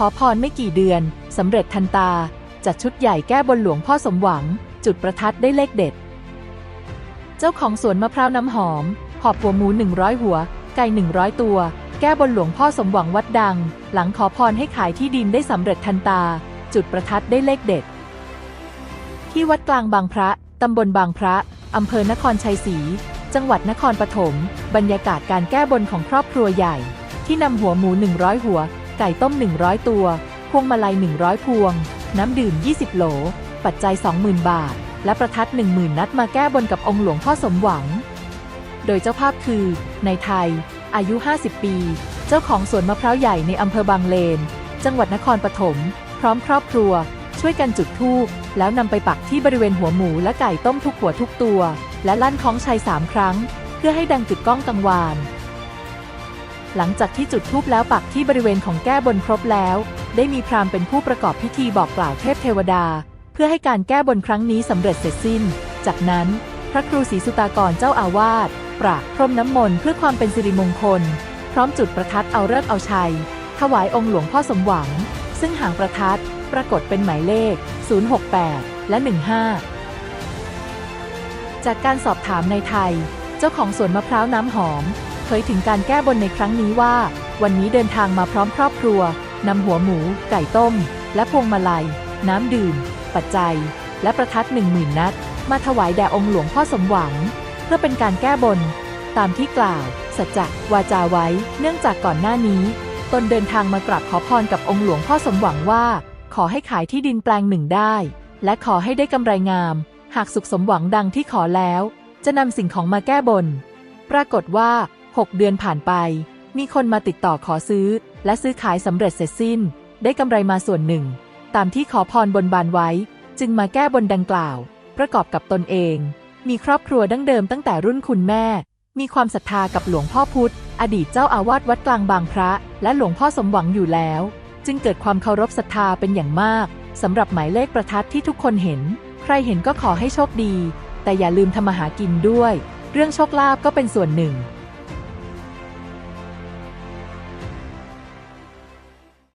ขอพรไม่กี่เดือนสำเร็จทันตา จัดชุดใหญ่แก้บนหลวงพ่อสมหวัง จุดประทัดได้เลขเด็ด เจ้าของสวนมะพร้าวน้ำหอม หอบหัวหมู100 หัว ไก่ 100 ตัว แก้บนหลวงพ่อสมหวังวัดดัง หลังขอพรให้ขายที่ดินได้สำเร็จทันตา จุดประทัดได้เลขเด็ด ที่วัดกลางบางพระตำบลบางพระอำเภอนครชัยศรี จังหวัดนครปฐม บรรยากาศการแก้บนของครอบครัวใหญ่ ที่นำหัวหมู 100 หัว ไก่ต้ม 100 ตัว พวงมาลัย 100 พวง น้ำดื่ม 20 โหล ปัจจัย 20,000 บาท และประทัด 10,000 นัดมาแก้บนกับองค์หลวงพ่อสมหวัง โดยเจ้าภาพคือ ในไทย อายุ 50 ปี เจ้าของสวนมะพร้าวใหญ่ในอำเภอบางเลน จังหวัดนครปฐม พร้อมครอบครัว ช่วยกันจุดธูปแล้วนำไปปักที่บริเวณหัวหมูและไก่ต้มทุกหัวทุกตัว และลั่นคล้องชัยสามครั้ง เพื่อให้ดังจุดก้องกังวาน หลังจากที่จุดธูปแล้วปักที่บริเวณของแก้บนครบแล้ว ได้มีพราหมณ์เป็นผู้ประกอบพิธีบอกกล่าวเทพเทวดา เพื่อให้การแก้บนครั้งนี้สำเร็จเสร็จสิ้น จากนั้น พระครูศรีสุตากรเจ้าอาวาสประพรมน้ำมนต์เพื่อความเป็นสิริมงคล พร้อมจุดประทัดเอาเลิกเอาชัย ถวายองค์หลวงพ่อสมหวัง ซึ่งหางประทัดปรากฏเป็นหมายเลข 068 และ 15 จากการสอบถามในไทย เจ้าของสวนมะพร้าวน้ำหอม เผยถึงการแก้บนในครั้งนี้ว่า วันนี้เดินทางมาพร้อมครอบครัวนำหัวหมู ไก่ต้ม และพวงมาลัย น้ำดื่ม ปัจจัย และประทัดหนึ่งหมื่นนัด มาถวายแด่องค์หลวงพ่อสมหวัง เพื่อเป็นการแก้บน ตามที่กล่าว สัจจะวาจาไว้ เนื่องจากก่อนหน้านี้ ตนเดินทางมากราบขอพรกับองค์หลวงพ่อสมหวังว่า ขอให้ขายที่ดินแปลงหนึ่งได้ และขอให้ได้กำไรงาม หากสุขสมหวังดังที่ขอแล้ว จะนำสิ่งของมาแก้บน ปรากฏว่า 6 เดือนผ่านไป มีคนมาติดต่อขอซื้อ และซื้อขายสำเร็จเสร็จสิ้น ได้กำไรมาส่วนหนึ่ง ตามที่ขอพรบนบานไว้ จึงมาแก้บนดังกล่าว ประกอบกับตนเอง มีครอบครัวดั้งเดิมตั้งแต่รุ่นคุณแม่ มีความศรัทธากับหลวงพ่อพุธ อดีตเจ้าอาวาสวัดกลางบางพระ และหลวงพ่อสมหวังอยู่แล้ว จึงเกิดความเคารพศรัทธาเป็นอย่างมากสำหรับหมายเลขประทัดที่ทุกคนเห็น ใครเห็นก็ขอให้โชคดี แต่อย่าลืมทำมาหากินด้วย เรื่องโชคลาภก็เป็นส่วนหนึ่ง